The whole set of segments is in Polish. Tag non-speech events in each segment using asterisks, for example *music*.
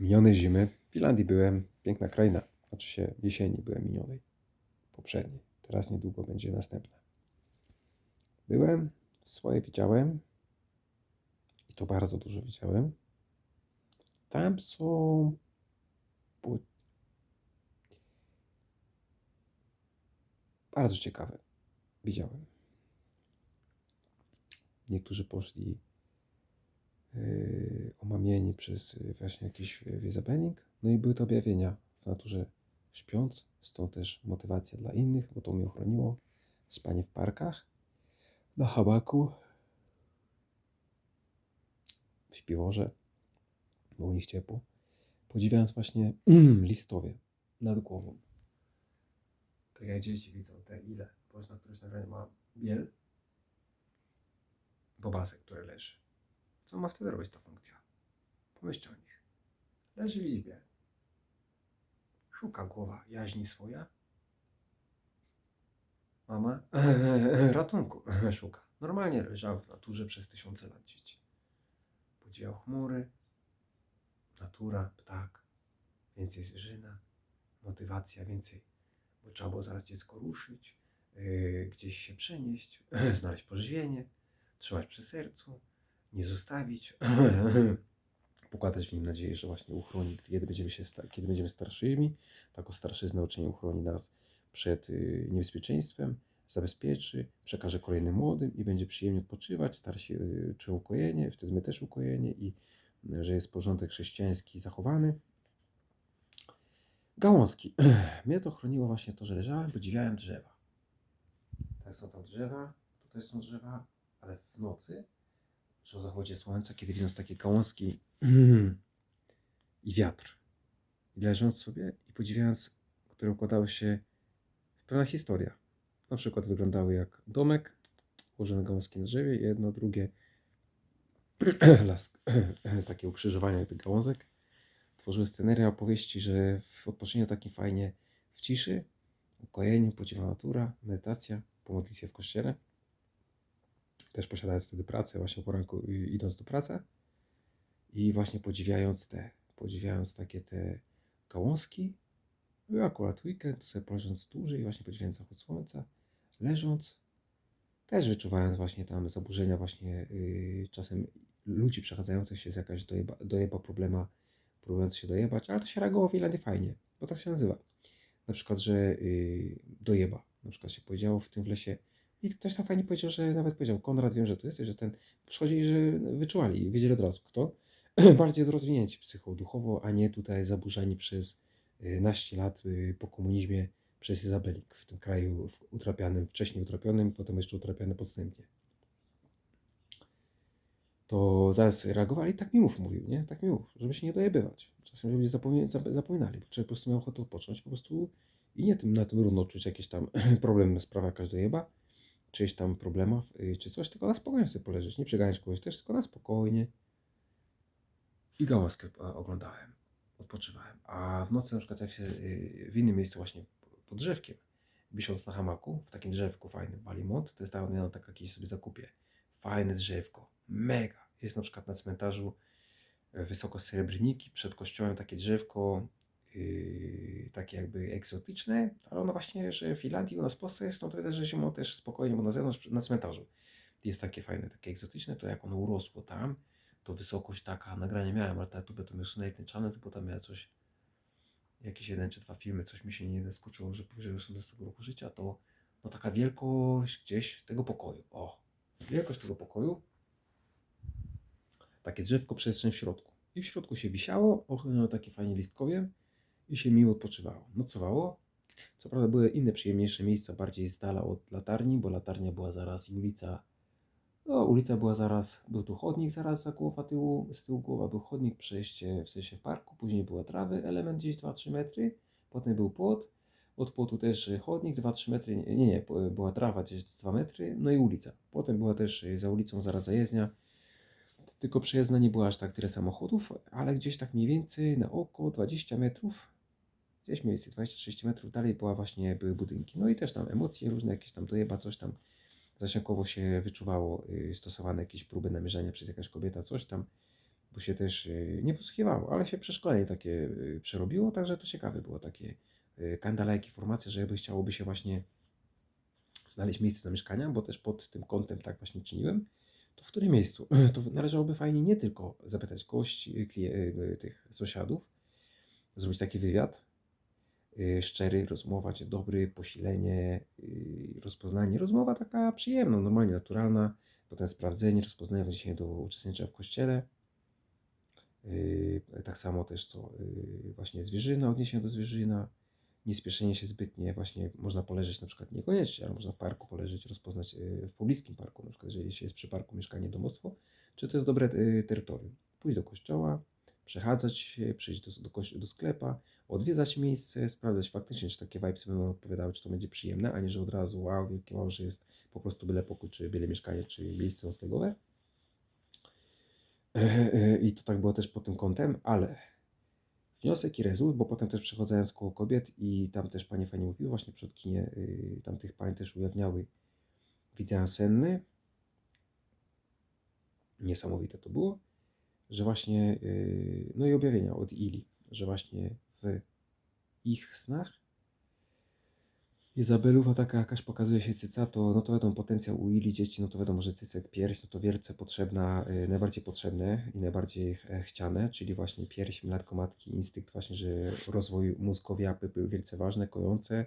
Minionej zimy w Finlandii byłem. Piękna kraina. Znaczy się jesieni byłem minionej. Poprzedniej. Teraz niedługo będzie następna. Byłem, swoje widziałem. I to bardzo dużo widziałem. Tam są. Bardzo ciekawe. Widziałem. Niektórzy poszli omamieni przez yy, właśnie jakiś wiezabening. No i były to objawienia w naturze śpiąc. Stąd też motywacja dla innych, bo to mnie ochroniło. Spanie w parkach, na hamaku, w śpiworze, bo u nich ciepło. Podziwiając właśnie *clears throat* listowie nad głową. Tak jak dzieci widzą te ile, bo na którymś nagraniu ma biel, bobasek, który leży. Co ma wtedy robić ta funkcja? Pomyślcie o nich. Leży w izbie. Szuka głowa jaźni swoja. Mama *laughs* ratunku *laughs* szuka. Normalnie leżały w naturze przez tysiące lat dzieci. Podziwiał chmury, natura, ptak, więcej zwierzyna, motywacja, więcej, bo trzeba było zaraz dziecko ruszyć, yy, gdzieś się przenieść, *clears throat* znaleźć pożywienie, trzymać przy sercu, nie zostawić, *clears throat* pokładać w nim nadzieję, że właśnie uchroni, kiedy będziemy, się kiedy będziemy starszymi. Tako starszyzna uczenie uchroni nas przed y, niebezpieczeństwem, zabezpieczy, przekaże kolejnym młodym i będzie przyjemnie odpoczywać. Starsi y, czują ukojenie, wtedy my też ukojenie i y, że jest porządek chrześcijański zachowany. Gałązki. *clears throat* Mnie to chroniło właśnie to, że leżałem, podziwiałem drzewa. Tak są tam drzewa, tutaj są drzewa, ale w nocy, przy zachodzie słońca, kiedy widząc takie gałązki i wiatr, i leżąc sobie i podziwiając, które układały się w pewna historia. Na przykład wyglądały jak domek, ułożone gałązki na drzewie, jedno, drugie, *clears throat* las, *clears throat* takie ukrzyżowania jakby gałązek. Tworzyły scenerię opowieści, że w odpocznieniu takim fajnie w ciszy, ukojeniu, podziwa natura, medytacja, po modlitwie w kościele. Też posiadając wtedy pracę, właśnie po ranku y, idąc do pracy. I właśnie podziwiając te, podziwiając takie te gałązki. Był akurat weekend, sobie poleżąc dłużej, właśnie podziwiając zachód słońca, leżąc, też wyczuwając właśnie tam zaburzenia właśnie yy, czasem ludzi przechadzających się z jakaś dojeba, dojeba problema, próbując się dojebać, ale to się reagowało w Irlandii fajnie, bo tak się nazywa. Na przykład, że yy, dojeba, na przykład się powiedziało w tym lesie i ktoś tam fajnie powiedział, że nawet powiedział, Konrad, wiem, że tu jesteś, że ten, przychodzili, że wyczuwali, wiedzieli od razu kto, *clears throat* bardziej rozwinięci psychoduchowo, a nie tutaj zaburzani przez y, naście lat y, po komunizmie przez Izabelik w tym kraju utrapianym, wcześniej utrapionym, potem jeszcze utrapiany podstępnie. To zaraz reagowali, tak mi mów, mówił, nie? Tak mi mów, żeby się nie dojebywać. Czasem ludzie zapomina, zap- zapominali, bo człowiek po prostu miał ochotę odpocząć, po prostu i nie tym, na tym równo czuć jakieś tam *clears throat* problem, sprawa jakaś dojeba, czyjeś tam problemów, y, czy coś, tylko na spokojnie sobie poleżeć, nie przeganiać kogoś też, tylko na spokojnie, i gałązkę oglądałem, odpoczywałem. A w nocy na przykład jak się y, w innym miejscu właśnie pod drzewkiem, wisząc na hamaku, w takim drzewku fajnym, Walimont, to jest tam ja tak jakieś sobie zakupię. Fajne drzewko, mega. Jest na przykład na cmentarzu e, wysoko srebrniki, przed kościołem takie drzewko, yy, takie jakby egzotyczne, ale ono właśnie, że w Finlandii u nas w Polsce jest, no to widać, że zimą też spokojnie, bo na zewnątrz, na cmentarzu jest takie fajne, takie egzotyczne, to jak ono urosło tam, to wysokość taka, nagranie miałem, ale ta YouTube to miał Snake Channel, bo tam miałem coś, jakieś jeden czy dwa filmy, coś mi się nie zaskoczyło, że powyżej 18 roku życia, to no taka wielkość gdzieś tego pokoju, o, wielkość tego pokoju, takie drzewko, przestrzeń w środku. I w środku się wisiało, ochronione takie fajnie listkowie i się miło odpoczywało. Nocowało. Co prawda były inne przyjemniejsze miejsca, bardziej z dala od latarni, bo latarnia była zaraz i ulica no, ulica była zaraz, był tu chodnik zaraz za głowa tyłu, z tyłu głowa był chodnik, przejście w sensie w parku, później była trawy, element gdzieś 2-3 metry, potem był płot, od płotu też chodnik 2-3 metry, nie, nie, była trawa gdzieś 2 metry, no i ulica. Potem była też za ulicą zaraz zajezdnia, tylko przejezdna nie była aż tak tyle samochodów, ale gdzieś tak mniej więcej na oko 20 metrów, gdzieś mniej więcej 20-30 metrów dalej była właśnie, były budynki. No i też tam emocje różne, jakieś tam dojeba, coś tam zasięgowo się wyczuwało y, stosowane jakieś próby namierzania przez jakaś kobieta, coś tam, bo się też y, nie posłuchiwało, ale się przeszkolenie takie y, przerobiło, także to ciekawe było takie kandalejki, informacje, że jakby chciałoby się właśnie znaleźć miejsce zamieszkania, bo też pod tym kątem tak właśnie czyniłem, to w którym miejscu? *clears throat* To należałoby fajnie nie tylko zapytać gości, tych sąsiadów, zrobić taki wywiad, szczery, rozmowa, dzień dobry, posilenie, y, rozpoznanie, rozmowa taka przyjemna, normalnie naturalna, potem sprawdzenie, rozpoznanie w odniesieniu do uczestniczenia w kościele, Yy, tak samo też co właśnie zwierzyna, odniesienie do zwierzyna, niespieszenie się zbytnie, właśnie można poleżeć na przykład niekoniecznie, ale można w parku poleżeć, rozpoznać w pobliskim parku, na przykład jeżeli się jest przy parku mieszkanie, domostwo, czy to jest dobre terytorium. Pójść do kościoła, przechadzać się, przyjść do, do, do sklepa, odwiedzać miejsce, sprawdzać faktycznie, czy takie vibesy będą odpowiadały, czy to będzie przyjemne, a nie, że od razu wow, wielkie wow, że jest po prostu byle pokój, czy byle mieszkanie, czy miejsce noclegowe. E, e, I to tak było też pod tym kątem, ale wniosek i rezultat, bo potem też przechodzając koło kobiet i tam też panie fajnie mówiły, właśnie przodkinie y, tamtych pań też ujawniały widziałem senny. Niesamowite to było, że właśnie, y, no i objawienia od Ili, że właśnie w ich snach Izabelówa taka jakaś pokazuje się cyca, to, no to wiadomo, potencjał u Ili dzieci, no to wiadomo, że cycek, pierś, no to wielce potrzebna, y, najbardziej potrzebne i najbardziej e, chciane, czyli właśnie pierś, mleko matki, instynkt właśnie, że rozwój mózgowi apy były wielce ważne, kojące,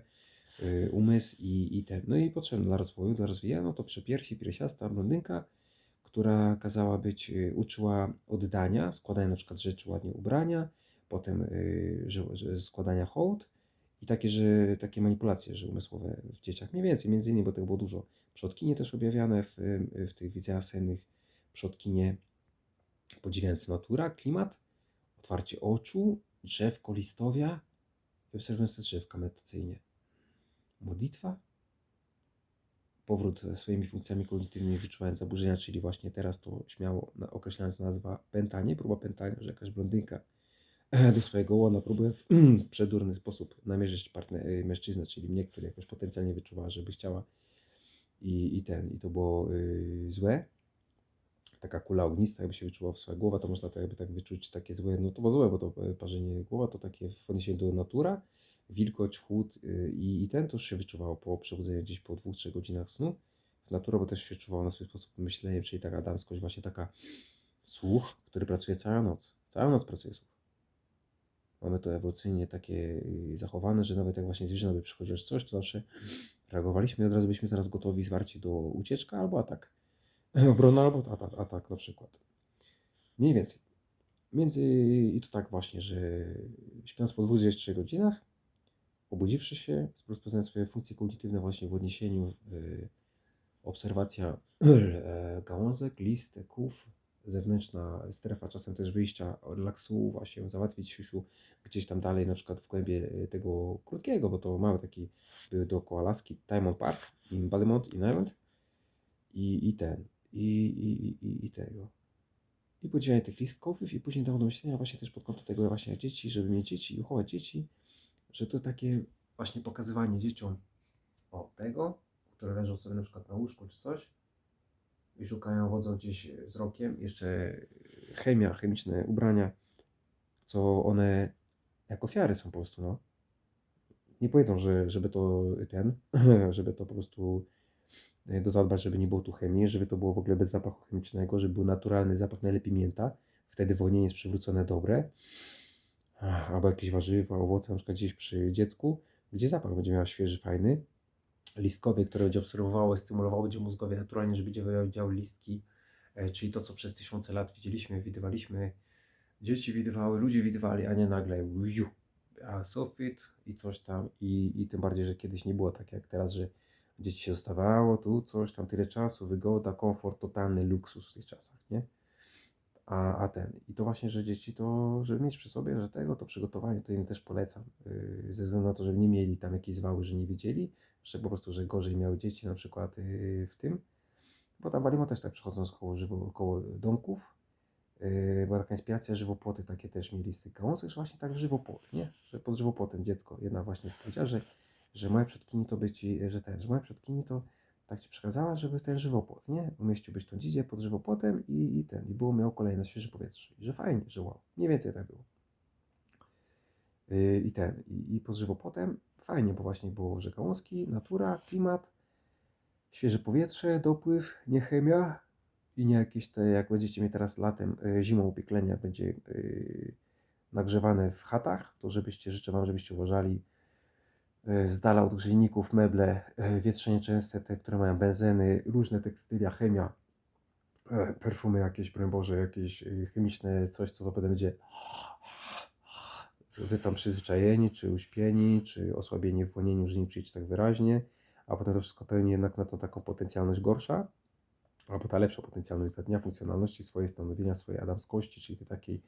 y, umysł i, i ten, no i potrzebne dla rozwoju, dla rozwijania, no to przy piersi, piersiasta blondynka, która kazała być, y, uczyła oddania, składania na przykład rzeczy, ładnie ubrania, potem y, że, że składania hołd, i takie, że takie manipulacje, że umysłowe w dzieciach. Mniej więcej, między innymi, bo tego było dużo. Przodkinie też objawiane w, w tych widzeniach sennych. Przodkinie podziwiając natura, klimat, otwarcie oczu, drzewko listowia i obserwując te drzewka medytacyjnie. Modlitwa, powrót swoimi funkcjami kognitywnymi, wyczuwając zaburzenia, czyli właśnie teraz to śmiało określając nazwa pętanie, próba pętania, że jakaś blondynka do swojego łona, próbując *clears throat* w przedurny sposób namierzyć y, mężczyznę, czyli mnie, który jakoś potencjalnie wyczuwa, żeby chciała i, i ten, i to było y, złe. Taka kula ognista, jakby się wyczuła w swoja głowa, to można to jakby tak wyczuć takie złe, no to było złe, bo to y, parzenie głowa to takie w odniesieniu do natura, wilgoć, chłód y, i, i ten już się wyczuwało po przebudzeniu gdzieś po dwóch, trzech godzinach snu. Natura, bo też się czuwało na swój sposób myślenie, czyli taka damskość, właśnie taka słuch, który pracuje całą noc. Całą noc pracuje słuch mamy to ewolucyjnie takie y, zachowane, że nawet jak właśnie zwierzę by przychodziło coś, to zawsze reagowaliśmy i od razu byliśmy zaraz gotowi, zwarci do ucieczka albo atak. *clears throat* Obrona albo atak, atak na przykład. Mniej więcej. Między, I to tak właśnie, że śpiąc po 23 godzinach, obudziwszy się, rozpoznając swoje funkcje kognitywne właśnie w odniesieniu y, obserwacja *clears throat* e, gałązek, list, ków, zewnętrzna strefa, czasem też wyjścia, relaksu, właśnie załatwić siusiu gdzieś tam dalej, na przykład w głębie y, tego krótkiego, bo to mały taki były dookoła laski, Diamond Park, in Ballymonte, in Ireland i, i ten, i, i, i, i tego. I podzielenie tych listków i później dało do myślenia właśnie też pod kątem tego właśnie dzieci, żeby mieć dzieci i uchować dzieci, że to takie właśnie pokazywanie dzieciom o tego, które leżą sobie na przykład na łóżku czy coś, i szukają, wodzą gdzieś wzrokiem. Jeszcze chemia, chemiczne ubrania, co one jak ofiary są po prostu, no. Nie powiedzą, że żeby to ten, *laughs* żeby to po prostu e, do zadbać, żeby nie było tu chemii, żeby to było w ogóle bez zapachu chemicznego, żeby był naturalny zapach, najlepiej mięta. Wtedy wonienie jest przywrócone dobre. Albo jakieś warzywa, owoce, na przykład gdzieś przy dziecku, gdzie zapach będzie miał świeży, fajny. Listkowy, które będzie obserwowało, stymulowało będzie mózgowie naturalnie, że będzie wydział listki, e, czyli to, co przez tysiące lat widzieliśmy, widywaliśmy, dzieci widywały, ludzie widywali, a nie nagle ju, a sufit i coś tam. I, i tym bardziej, że kiedyś nie było tak jak teraz, że dzieci się zostawało, tu coś tam, tyle czasu, wygoda, komfort, totalny luksus w tych czasach, nie? A, a ten, i to właśnie, że dzieci to, żeby mieć przy sobie, że tego, to przygotowanie, to im też polecam, yy, ze względu na to, żeby nie mieli tam jakieś zwały, że nie wiedzieli, że po prostu, że gorzej miały dzieci na przykład yy, w tym, bo tam Walimo też tak przychodząc koło, żywo, koło domków, yy, była taka inspiracja, żywopłoty takie też mieli z tych gałązek, że właśnie tak żywopłot, nie? Że pod żywopłotem dziecko, jedna właśnie powiedziała, że, że moja przodkini to być, że ten, że moja przodkini to tak ci przekazała, żeby ten żywopłot, nie? Umieściłbyś tą dzidzię pod żywopłotem i, i ten, i było miał kolejne świeże powietrze. I że fajnie, że wow. Mniej więcej tak było. Yy, I ten, i, i pod żywopłotem fajnie, bo właśnie było rzeka Łoski, natura, klimat, świeże powietrze, dopływ, nie chemia i nie jakieś te, jak będziecie mieć teraz latem, yy, zimą upieklenia, będzie yy, nagrzewane w chatach, to żebyście, życzę Wam, żebyście uważali z dala od grzejników, meble, yy, wietrzenie częste, te, które mają benzyny, różne tekstylia, chemia, yy, perfumy jakieś, broń Boże, jakieś chemiczne coś, co potem będzie wy tam przyzwyczajeni, czy uśpieni, czy osłabieni w włonieniu, że nie czujecie tak wyraźnie, a potem to wszystko pełni jednak na tą taką potencjalność gorsza, albo ta lepsza potencjalność za dnia funkcjonalności swojej, stanowienia swojej adamskości, czyli tej takiej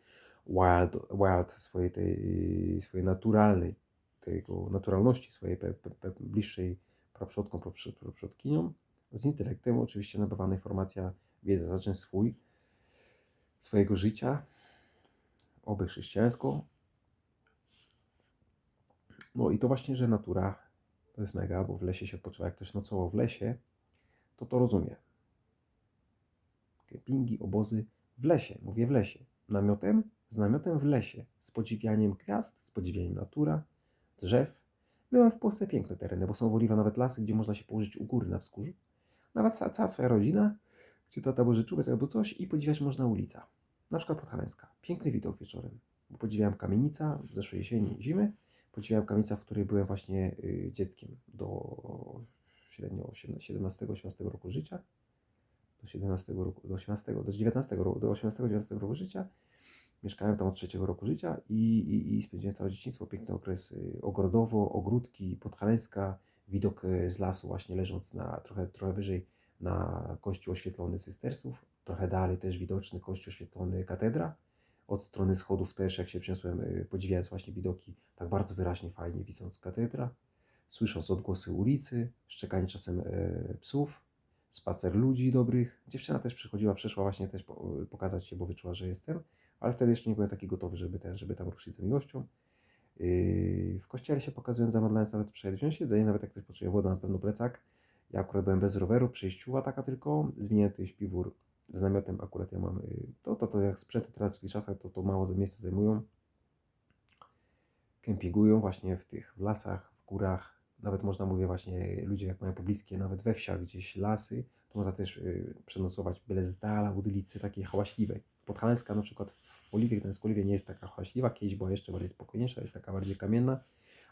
wild, wild swojej tej, swojej naturalnej, tego naturalności swojej pe, pe, pe, bliższej praprzodką, praprzy- praprzodkinią, z intelektem oczywiście nabywana informacja, wiedza, zaczyn swój, swojego życia, oby chrześcijańsko, no i to właśnie, że natura to jest mega, bo w lesie się odpoczywa. Jak ktoś nocował w lesie, to to rozumie. Kempingi, obozy w lesie, mówię w lesie. Namiotem, z namiotem w lesie, z podziwianiem gwiazd, z podziwianiem natura, drzew. Miałem w Polsce piękne tereny, bo są Oliwa nawet lasy, gdzie można się położyć u góry na wzgórzu. Nawet ca- cała swoja rodzina, czy tata może czuwać albo coś i podziwiać można ulica. Na przykład Podhalańska. Piękny widok wieczorem. Podziwiałem kamienica w zeszłej jesieni, zimy podziwiałem kamienicę, w której byłem właśnie y, dzieckiem do średnio 17-18 roku życia. Do 17 roku, do 18, do 19 roku, do 18-19 roku życia. Mieszkałem tam od trzeciego roku życia i, i, i spędziłem całe dzieciństwo. Piękny okres y, ogrodowo, ogródki, podhaleńska, widok y, z lasu właśnie leżąc na trochę, trochę wyżej na kościół oświetlony cystersów. Trochę dalej też widoczny kościół oświetlony katedra od strony schodów też, jak się przeniosłem, y, podziwiając właśnie widoki, tak bardzo wyraźnie, fajnie widząc katedra, słysząc odgłosy ulicy, szczekanie czasem e, psów, spacer ludzi dobrych. Dziewczyna też przychodziła, przeszła właśnie też po- pokazać się, bo wyczuła, że jestem, ale wtedy jeszcze nie byłem taki gotowy, żeby, ten, żeby tam ruszyć za miłością. Yy, W kościele się pokazując, zamodlając nawet przed wziąć jedzenie, nawet jak ktoś potrzebuje wodę, na pewno plecak. Ja akurat byłem bez roweru, przejściuła taka tylko, zwinięty śpiwór z namiotem akurat ja mam, y, to, to, to jak sprzęty teraz w tych czasach, to, to mało za miejsce zajmują. Kempingują właśnie w tych w lasach, w górach, nawet można mówię właśnie ludzie jak mają pobliskie, nawet we wsiach gdzieś lasy, to można też y, przenocować byle z dala, w udylicy takiej hałaśliwej. Podhalańska na przykład w Oliwie, Gdańsk-Oliwie nie jest taka hałaśliwa, kiedyś była jeszcze bardziej spokojniejsza, jest taka bardziej kamienna,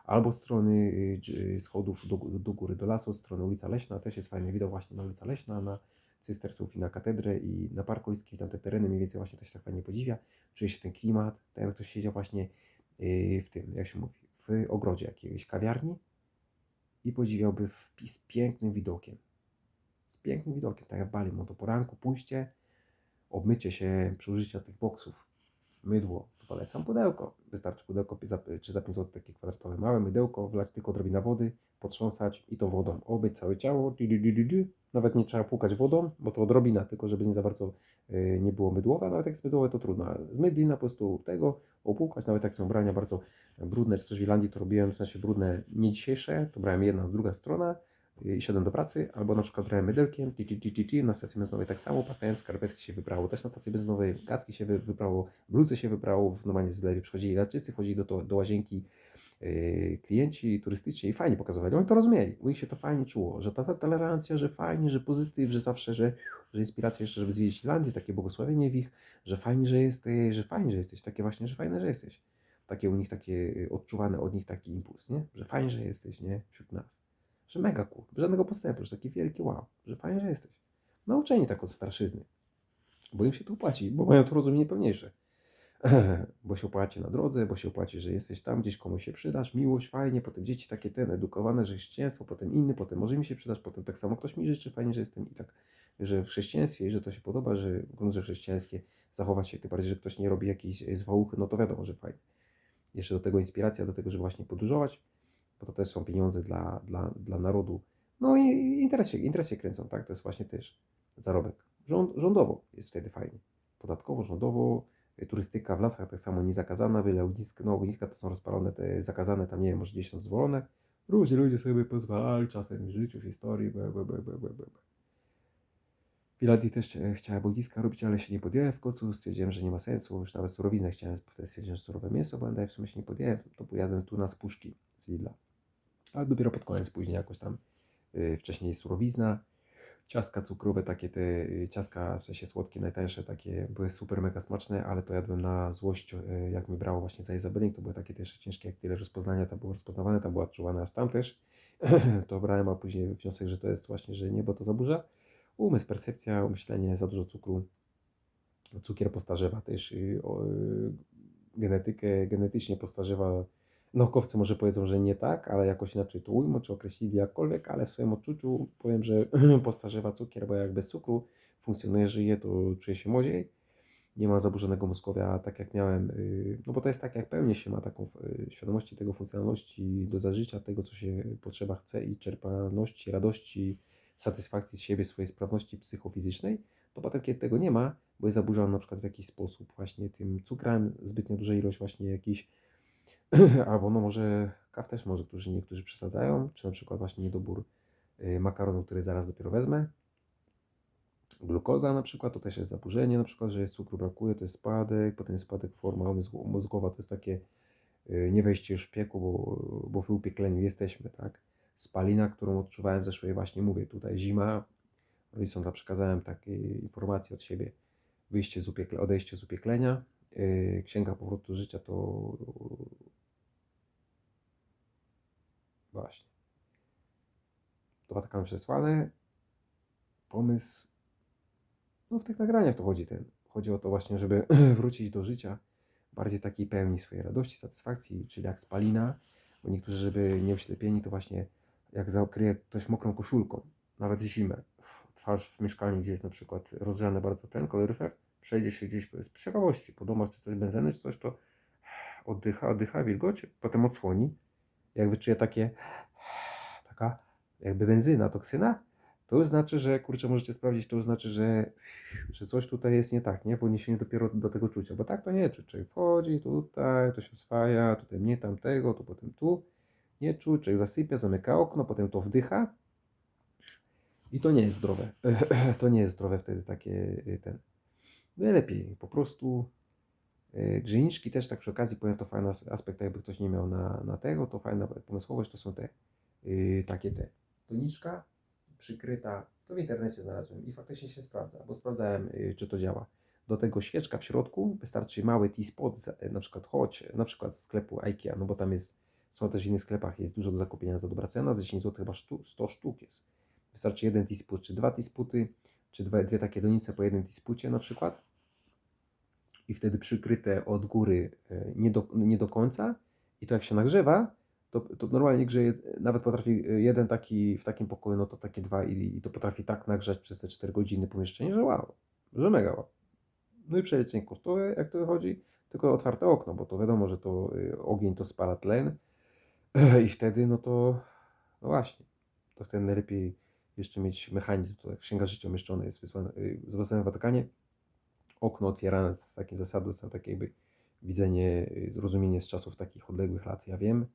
albo od strony y, dż- schodów do, do góry, do lasu, od strony ulica Leśna, też jest fajny widok właśnie na ulica Leśna, na cystersów i na katedrę i na Park Oliwski, tam te tereny mniej więcej właśnie się tak fajnie podziwia. Czuje się ten klimat, tak jak ktoś siedział właśnie yy, w tym, jak się mówi, w ogrodzie jakiejś kawiarni i podziwiałby wpis z pięknym widokiem. Z pięknym widokiem, tak jak w Bali, to poranku pójście, obmycie się przy użyciu tych boksów, mydło, to polecam pudełko. Wystarczy pudełko czy za 5 zł takie kwadratowe małe mydełko, wlać tylko odrobinę wody, potrząsać i tą wodą. Obyć całe ciało, nawet nie trzeba płukać wodą, bo to odrobina, tylko żeby nie za bardzo y, nie było mydłowe, nawet jak jest mydłowe to trudno, mydlina po prostu tego opłukać, nawet jak są ubrania bardzo brudne, czy coś w Irlandii to robiłem, w sensie brudne nie dzisiejsze, to brałem jedna, druga strona i szedłem do pracy, albo na przykład brałem mydelkiem, ti, ti, ti, ti, ti, na stacji benzynowej tak samo, pachając, skarpetki się wybrało też na stacji benzynowej, gadki się wy, wybrało, bluzy się wybrało, w normalnie w zlewie przychodzili Irlandczycy, wchodzili do, to, do łazienki yy, klienci turystyczni i fajnie pokazywali, oni to rozumieli, u nich się to fajnie czuło, że ta, ta tolerancja, że fajnie, że pozytyw, że zawsze, że, że inspiracja jeszcze, żeby zwiedzić Irlandię, takie błogosławienie w ich, że fajnie, że jesteś, że fajnie, że jesteś, takie właśnie, że fajne, że jesteś. Takie u nich takie y, odczuwany od nich taki impuls, nie? Że fajnie, że jesteś, nie? Wśród nas. Że mega cool, żadnego postępu, że taki wielki wow, że fajnie, że jesteś. Nauczeni tak od starszyzny, bo im się to opłaci, bo mają to rozumienie pełniejsze. *laughs* bo się opłaci na drodze, bo się opłaci, że jesteś tam, gdzieś komuś się przydasz, miłość, fajnie, potem dzieci takie ten, edukowane, że chrześcijaństwo, potem inny, potem może mi się przydasz, potem tak samo ktoś mi życzy, fajnie, że jestem i tak, że w chrześcijaństwie, i że to się podoba, że w gruncie chrześcijańskie zachować się, tym bardziej, że ktoś nie robi jakiejś zwałuchy, no to wiadomo, że fajnie. Jeszcze do tego inspiracja, do tego, żeby właśnie podróżować, bo to też są pieniądze dla, dla, dla narodu. No i i interes się, interes się kręcą, tak? To jest właśnie też zarobek. Rząd, rządowo jest wtedy fajnie. Podatkowo, rządowo, y, turystyka w lasach tak samo niezakazana, byle ogniska, no ogniska to są rozpalone, te zakazane, tam nie wiem, może gdzieś są dozwolone. Różni ludzie sobie pozwalali czasem w życiu, w historii, be, be, be, be, be, be. Finlandii też e, chciałem bogiska robić, ale się nie podjąłem w końcu. Stwierdziłem, że nie ma sensu. Już nawet surowiznę chciałem, wtedy stwierdziłem, że surowe mięso będę, w sumie się nie podjąłem. To pojadłem tu na spuszki z Lidla. Ale dopiero pod koniec, później jakoś tam y, wcześniej surowizna. Ciastka cukrowe, takie te y, ciastka, w sensie słodkie, najtańsze, takie były super mega smaczne, ale to jadłem na złość, y, jak mi brało właśnie za Izabelink, to były takie też ciężkie, jak tyle rozpoznania, to było rozpoznawane, to było odczuwane aż tam też. *clears throat* to brałem, a później wniosek, że to jest właśnie, że niebo to zaburza. Umysł, percepcja, umyślenie, za dużo cukru, cukier postarzewa też, genetykę, genetycznie postarzewa. Naukowcy może powiedzą, że nie tak, ale jakoś inaczej to ujmą, czy określili jakkolwiek, ale w swoim odczuciu powiem, że *clears throat* postarzewa cukier, bo jak bez cukru funkcjonuje, żyje, to czuje się młodziej. Nie ma zaburzonego mózgowia, tak jak miałem, y, no bo to jest tak, jak pełnie się ma taką y, świadomości tego funkcjonalności do zażycia, tego, co się potrzeba chce i czerpalności, radości, satysfakcji z siebie, swojej sprawności psychofizycznej, to potem, kiedy tego nie ma, bo jest zaburzony na przykład w jakiś sposób właśnie tym cukrem, zbytnio duża ilość właśnie jakichś, *laughs* albo no może kaw też może, którzy niektórzy przesadzają, czy na przykład właśnie niedobór y, makaronu, który zaraz dopiero wezmę. Glukoza na przykład, to też jest zaburzenie na przykład, że jest cukru brakuje, to jest spadek, potem jest spadek forma mózgowa, to jest takie y, nie wejście piekło, bo, bo w upiekleniu jesteśmy, tak? Spalina, którą odczuwałem w zeszłej właśnie, mówię, tutaj zima, rodzicom przekazałem takie informacje od siebie, wyjście z upiekle, odejście z upieklenia, yy, księga powrotu życia to właśnie. Do Watykanu przesłane, pomysł, no w tych nagraniach to chodzi ten, chodzi o to właśnie, żeby *clears throat* wrócić do życia, bardziej takiej pełni swojej radości, satysfakcji, czyli jak spalina, bo niektórzy, żeby nie oślepieni, to właśnie jak zakryje ktoś mokrą koszulką, nawet zimę, twarz w mieszkaniu, gdzie jest na przykład rozgrzany bardzo ten koloryfer, przejdzie się gdzieś z przerałości po domach, czy coś benzyny, czy coś, to oddycha, oddycha, wilgoć, potem odsłoni. Jak wyczuje takie, *sighs* taka jakby benzyna, toksyna, to już znaczy, że kurczę, możecie sprawdzić, to już znaczy, że, *sighs* że coś tutaj jest nie tak, nie? W odniesieniu dopiero do tego czucia, bo tak to nie czuć. Czyli wchodzi tutaj, to się oswaja, tutaj mnie tamtego, to potem tu nie czuł, człowiek zasypia, zamyka okno, potem to wdycha i to nie jest zdrowe. *clears throat* To nie jest zdrowe wtedy takie ten. Najlepiej po prostu y, Grzejniczki też tak przy okazji powiem to fajny aspekt, jakby ktoś nie miał na, na tego, to fajna pomysłowość to są te yy, takie te doniczka przykryta, to w internecie znalazłem i faktycznie się sprawdza, bo sprawdzałem yy, czy to działa. Do tego świeczka w środku, wystarczy mały T-spot, na przykład choć, na przykład z sklepu IKEA, no bo tam jest są też w innych sklepach, jest dużo do zakupienia za dobra cena, za 10 zł chyba sztu, 100 sztuk jest. Wystarczy jeden tisput, czy dwa tisputy, czy dwie, dwie takie donice po jednym tispucie na przykład. I wtedy przykryte od góry e, nie do, nie do końca. I to jak się nagrzewa, to, to normalnie grzeje, nawet potrafi e, jeden taki w takim pokoju, no to takie dwa i, i to potrafi tak nagrzać przez te 4 godziny pomieszczenie, że wow, że mega wow. No i przeliczenie kosztowe, jak to wychodzi, tylko otwarte okno, bo to wiadomo, że to y, ogień to spala tlen, i wtedy, no to, no właśnie, to wtedy najlepiej jeszcze mieć mechanizm, to jak księga życia umieszczona jest wysłane, w Watykanie, okno otwierane z takim zasadą, to takie jakby widzenie, y, zrozumienie z czasów takich odległych lat, ja wiem,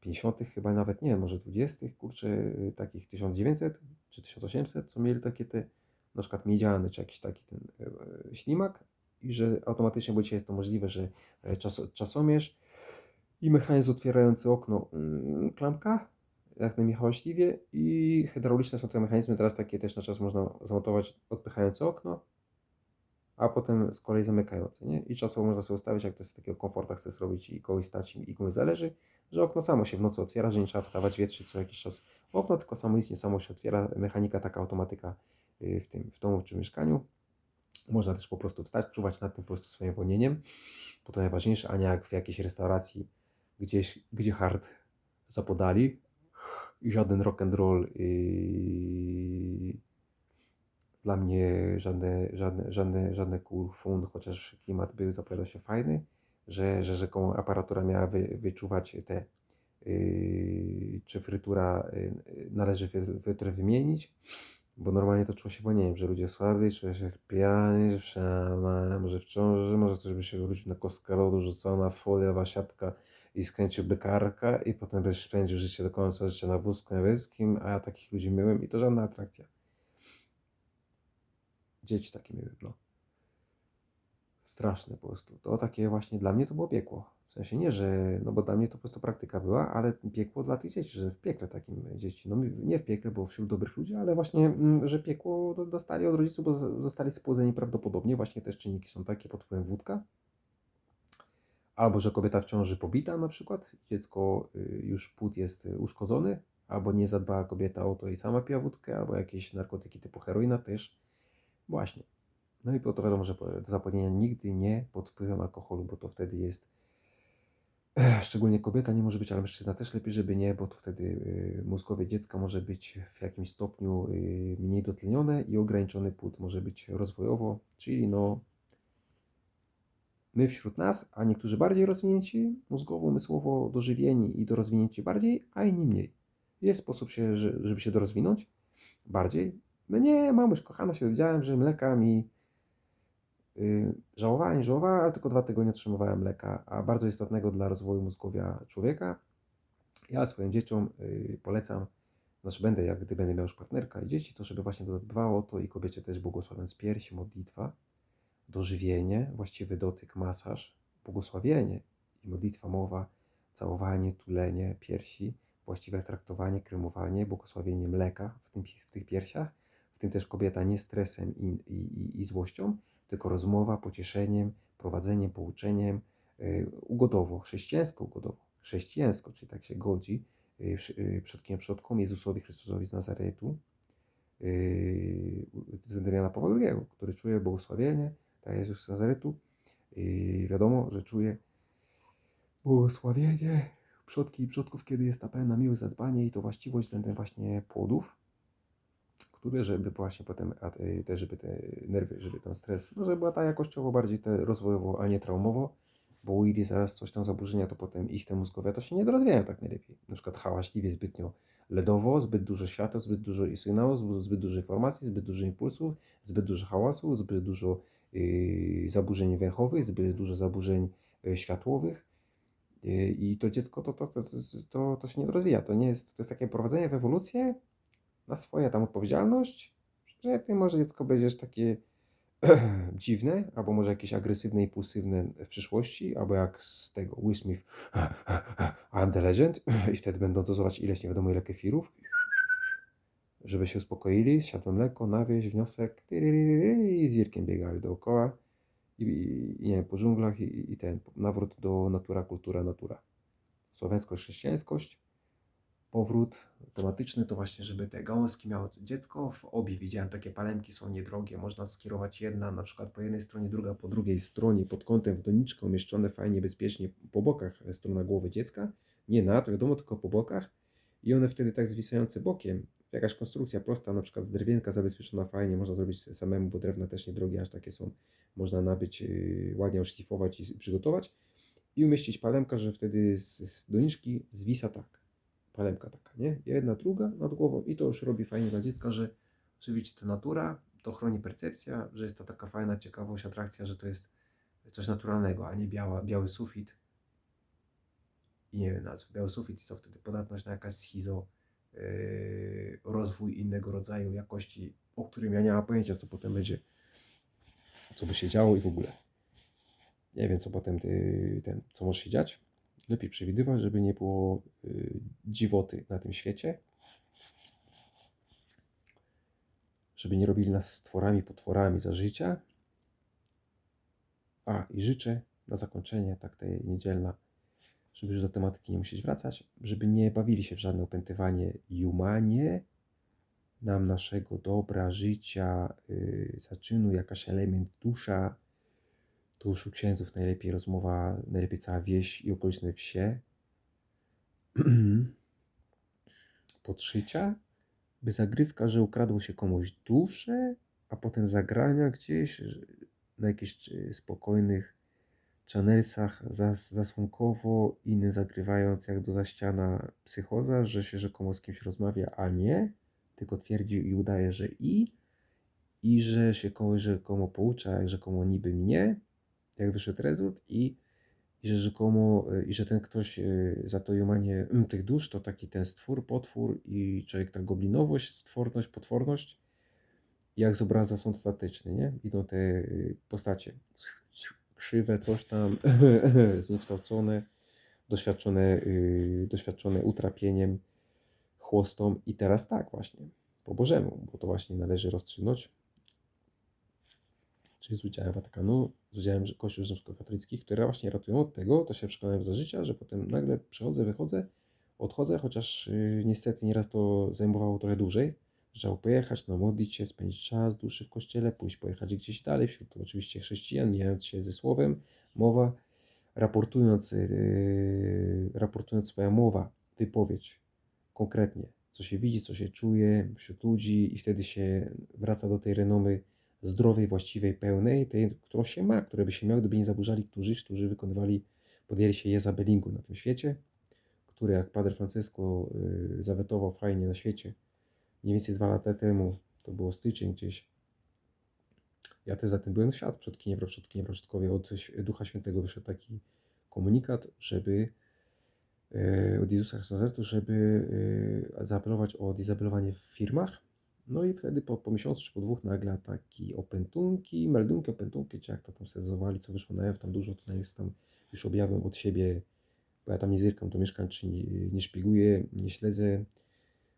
50. chyba nawet nie, może 20. kurczę, y, takich 1900 czy 1800, co mieli takie te, na przykład miedziany, czy jakiś taki ten e, ślimak i że automatycznie, bo dzisiaj jest to możliwe, że e, czas, czasomierz i mechanizm otwierający okno mm, klamka, jak najmniej hałaśliwie i hydrauliczne są te mechanizmy, teraz takie też na czas można zamontować odpychające okno, a potem z kolei zamykające, nie? I czasowo można sobie ustawić, jak to jest takiego komforta chce zrobić i kogoś stać i komuś zależy, że okno samo się w nocy otwiera, że nie trzeba wstawać, wietrzyć co jakiś czas okno, tylko samo istnie, samo się otwiera, mechanika, taka automatyka y, w tym, w domu czy mieszkaniu. Można też po prostu wstać, czuwać nad tym po prostu swoim wonieniem, bo to najważniejsze, a nie jak w jakiejś restauracji gdzieś, gdzie hard zapodali i żaden rock and roll i dla mnie żadne, żadne, żadne, żadne cool fun, chociaż klimat był, zapowiadał się fajny, że, że rzekomo aparatura miała wy, wyczuwać te yy, czy frytura yy, należy fryturę wymienić, Bo normalnie to czuło się, bo nie wiem, że ludzie słabi, czuje się jak pijany, że może w ciąży, może ktoś by się wrócił na kostkę lodu, rzucona foliowa siatka i skręciłby karka i potem by spędził życie do końca życia na wózku niebieskim, a ja takich ludzi myłem i to żadna atrakcja. Dzieci takie myłem, no. Straszne po prostu. To takie właśnie dla mnie to było piekło. W sensie nie, że, no bo dla mnie to po prostu praktyka była, ale piekło dla tych dzieci, że w piekle takim dzieci, no nie w piekle, bo wśród dobrych ludzi, ale właśnie, mm, że piekło do- dostali od rodziców, bo zostali spłodzeni prawdopodobnie, właśnie też czynniki są takie pod wpływem wódka. Albo, że kobieta w ciąży pobita na przykład, dziecko y, już płód jest uszkodzony, albo nie zadbała kobieta o to i sama piła wódkę, albo jakieś narkotyki typu heroina też. Właśnie. No i po to wiadomo, że do zapłodnienia nigdy nie pod wpływem alkoholu, bo to wtedy jest Ech, Szczególnie kobieta nie może być, ale mężczyzna też lepiej, żeby nie, bo to wtedy y, mózgowie dziecka może być w jakimś stopniu y, mniej dotlenione i ograniczony płód może być rozwojowo, czyli no my wśród nas, a niektórzy bardziej rozwinięci, mózgowo, umysłowo dorzywieni i dorozwinięci bardziej, a inni mniej. Jest sposób, się, że- żeby się dorozwinąć bardziej. Mnie, mamuś kochana, się dowiedziałem, że mleka mi Yy, żałowałem, nie żałowałem, ale tylko dwa tygodnie otrzymywałem mleka, a bardzo istotnego dla rozwoju mózgowia człowieka. Ja swoim dzieciom yy, polecam, znaczy będę, jak gdy będę miał już partnerka i dzieci, to żeby właśnie to zadbało to i kobiecie też błogosławiąc piersi, modlitwa, dożywienie, właściwy dotyk, masaż, błogosławienie i modlitwa, mowa, całowanie, tulenie piersi, właściwe traktowanie, kremowanie, błogosławienie mleka w, tym, w tych piersiach, tym też kobieta nie stresem i, i, i- złością, tylko rozmowa, pocieszeniem, prowadzeniem, pouczeniem, yy, ugodowo, chrześcijańsko ugodowo, chrześcijańsko, czyli tak się godzi wsz- yy, przodkiem przodkom Jezusowi Chrystusowi z Nazaretu, względem Jana Pawła II, który czuje błogosławienie, tak Jezus z Nazaretu, wiadomo, że czuje błogosławienie przodki i przodków, kiedy jest ta pełna miłość, zadbanie i to właściwość względem właśnie płodów, które, żeby właśnie potem, te- żeby te nerwy, żeby ten stres, no żeby była ta jakościowo bardziej te rozwojowo, a nie traumowo, bo u idzie zaraz coś tam zaburzenia, to potem ich te mózgowe to się nie dorozwijają tak najlepiej. Na przykład hałaśliwie zbytnio LEDowo, zbyt dużo światła, zbyt dużo sygnałów, zbyt- zbyt dużo informacji, zbyt dużo impulsów, zbyt dużo hałasu, zbyt dużo yy, zaburzeń węchowych, zbyt dużo zaburzeń yy, światłowych. Yy, I to dziecko to, to, to, to, to się nie rozwija. To nie jest, to jest takie prowadzenie w ewolucję na swoją tam odpowiedzialność, że ty może dziecko będziesz takie *clears throat* dziwne, albo może jakieś agresywne, impulsywne w przyszłości, albo jak z tego Will Smith *clears throat* I'm the legend *clears throat* i wtedy będą dozować ileś nie wiadomo ile kefirów, żeby się uspokoili, siadło mleko, nawieź, wniosek i z wirkiem biegali dookoła i, i, i nie wiem, po dżunglach i, i ten nawrót do natura, kultura, natura. Słowiańskość, chrześcijańskość, powrót tematyczny to właśnie, żeby te gałązki miało dziecko. W obie widziałem takie palemki, są niedrogie. Można skierować jedna na przykład po jednej stronie, druga po drugiej stronie, pod kątem w doniczkę umieszczone fajnie, bezpiecznie po bokach e, strona głowy dziecka. Nie na, to wiadomo, tylko po bokach. I one wtedy tak zwisające bokiem. Jakaś konstrukcja prosta, na przykład z drewienka zabezpieczona fajnie, można zrobić samemu, bo drewna też niedrogie, aż takie są. Można nabyć, yy, ładnie oszlifować i przygotować. I umieścić palemka, że wtedy z, z doniczki zwisa tak palemka taka, nie? Jedna, druga nad głową i to już robi fajnie dla dziecka, że oczywiście to natura, to chroni percepcja, że jest to taka fajna ciekawość, atrakcja, że to jest coś naturalnego, a nie biała, biały sufit i nie wiem nazw, biały sufit i co wtedy, podatność na jakaś schizo, yy, rozwój innego rodzaju jakości, o którym ja nie mam pojęcia, co potem będzie, co by się działo i w ogóle. Nie wiem, co potem ty, ten, co może się dziać. Lepiej przewidywać, żeby nie było y, dziwoty na tym świecie. Żeby nie robili nas stworami, potworami za życia. A i życzę na zakończenie, tak ta niedzielna, żeby już do tematyki nie musieć wracać, żeby nie bawili się w żadne opętywanie jumanie nam naszego dobra, życia, y, zaczynu, jakaś element dusza, to już u księdzów najlepiej rozmowa, najlepiej cała wieś i okoliczne wsie. *clears throat* Podszycia, by zagrywka, że ukradło się komuś duszę, a potem zagrania gdzieś na jakichś y, spokojnych channelsach zas, zasłonkowo, inny zagrywając jak do zaściana psychoza, że się rzekomo z kimś rozmawia, a nie, tylko twierdzi i udaje, że i, i że się komuś rzekomo poucza, jak rzekomo niby mnie, jak wyszedł rezult i, i że rzekomo, y, i że ten ktoś y, za to jumanie mm, tych dusz to taki ten stwór, potwór i człowiek ta goblinowość, stworność, potworność, jak z obraza są statyczne, nie? Idą te y, postacie krzywe, coś tam, *laughs* zniekształcone, doświadczone, doświadczone utrapieniem, chłostą. I teraz tak właśnie, po Bożemu, bo to właśnie należy rozstrzygnąć, czyli z udziałem Watykanu, z udziałem Kościołów rzymskokatolickich, które właśnie ratują od tego, to się przekonałem za życia, że potem nagle przechodzę, wychodzę, odchodzę, chociaż yy, niestety nieraz to zajmowało trochę dłużej, Trzeba pojechać, no modlić się, spędzić czas dłuższy w kościele, pójść pojechać gdzieś dalej, wśród oczywiście chrześcijan, mijając się ze słowem, mowa, raportując, yy, raportując swoja mowa, wypowiedź konkretnie, co się widzi, co się czuje wśród ludzi i wtedy się wraca do tej renomy zdrowej, właściwej, pełnej, tej, którą się ma, które by się miały, gdyby nie zaburzali którzy, którzy wykonywali, podjęli się jezabellingu na tym świecie, który jak Padre Francesco yy, zawetował fajnie na świecie, mniej więcej dwa lata temu, to było styczeń gdzieś, ja też za tym byłem świat przed Kiniebra, przodkowie, od Ducha Świętego wyszedł taki komunikat, żeby e, od Jezusa Chrystusa, żeby e, zaapelować o dizabelowanie w firmach. No i wtedy po, po miesiącu czy po dwóch nagle taki opentunki, meldunki, opentunki, czy jak to tam sezowali, co wyszło na jaw, tam dużo tutaj jest tam już objawem od siebie, bo ja tam nie zyrkam do mieszkań, czy nie, nie szpieguję, nie śledzę,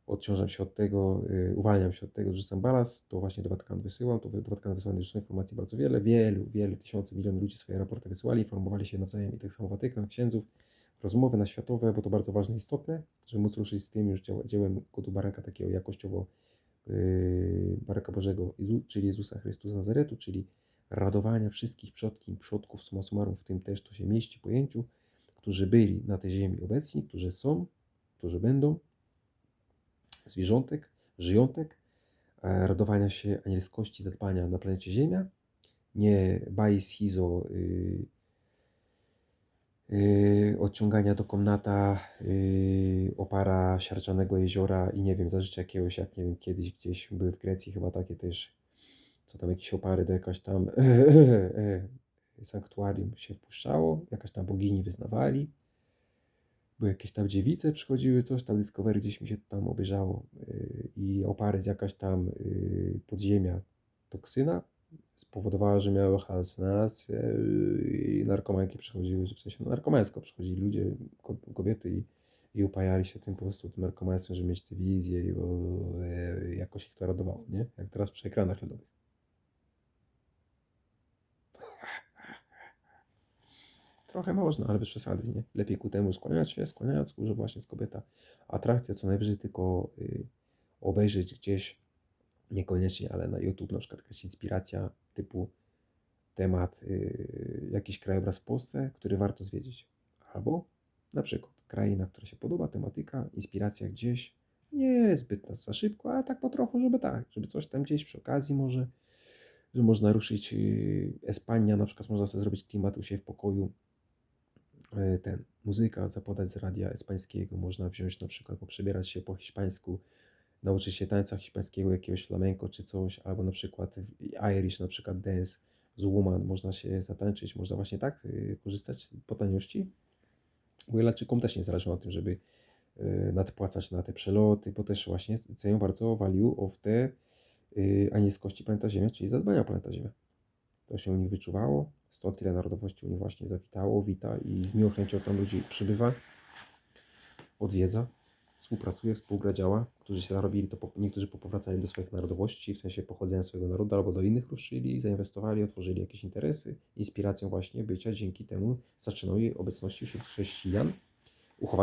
odciążam się od tego, yy, uwalniam się od tego, zrzucam balast, to właśnie do Watykanu wysyłam, to do Watykanu wysyłam już informacji bardzo wiele, wielu, wiele tysiące, miliony ludzi swoje raporty wysyłali, informowali się nawzajem i tak samo Watykan, księdzów, rozmowy na światowe, bo to bardzo ważne istotne, żeby móc ruszyć z tym już dziełem kodu baranka takiego jakościowo yy, Baraka Bożego, czyli Jezusa Chrystusa Nazaretu, czyli radowania wszystkich przodki, przodków summa summarum, w tym też to się mieści pojęciu, którzy byli na tej ziemi obecni, którzy są, którzy będą, zwierzątek, żyjątek, e, radowania się anielskości zadbania na planecie Ziemia, nie bai schizo yy, yy, odciągania do komnata yy, opara siarczanego jeziora i nie wiem, za życia jakiegoś, jak nie wiem, kiedyś gdzieś były w Grecji chyba takie też, co tam jakieś opary do jakaś tam *laughs* sanktuarium się wpuszczało, jakaś tam bogini wyznawali, były jakieś tam dziewice przychodziły, coś tam Discovery gdzieś mi się tam obejrzało yy, i oparec jakaś tam podziemia toksyna spowodowała, że miały halucynacje i narkomanki przychodziły, w sensie no, narkomańsko przychodzili ludzie, kobiety i, i upajali się tym po prostu tym narkomaństwem, żeby mieć te wizje i o, e, jakoś ich to radowało, nie? Jak teraz przy ekranach LEDowych. Trochę można, ale bez przesady, nie? Lepiej ku temu skłaniać się, skłaniając ku, że właśnie jest kobieta atrakcja, co najwyżej tylko y, obejrzeć gdzieś, niekoniecznie, ale na YouTube na przykład jakaś inspiracja typu temat, y, jakiś krajobraz w Polsce, który warto zwiedzić. Albo na przykład kraina, która się podoba, tematyka, inspiracja gdzieś, nie zbyt za szybko, ale tak po trochu, żeby tak, żeby coś tam gdzieś przy okazji może, że można ruszyć y, Espania, na przykład można sobie zrobić klimat u siebie w pokoju, E, ten, muzyka zapodać z radia espańskiego, można wziąć na przykład, poprzebierać się po hiszpańsku, nauczyć się tańca hiszpańskiego, jakiegoś flamenco czy coś, albo na przykład Irish, na przykład dance z woman, można się zatańczyć, można właśnie tak y, korzystać po taniości. Bo Irlandczykom też nie zależy na tym, żeby y, nadpłacać na te przeloty, bo też właśnie cenią bardzo value of te y, anielskości planeta Ziemia, czyli zadbania o planeta Ziemia. To się u nich wyczuwało, stąd tyle narodowości u nich właśnie zawitało, wita i z miłą chęcią tam ludzi przybywa, odwiedza, współpracuje, współgra, działa, którzy się zarobili, to po, niektórzy popowracali do swoich narodowości, w sensie pochodzenia swojego narodu, albo do innych ruszyli, zainwestowali, otworzyli jakieś interesy, inspiracją właśnie bycia dzięki temu zaczynały obecności wśród chrześcijan. Uchowane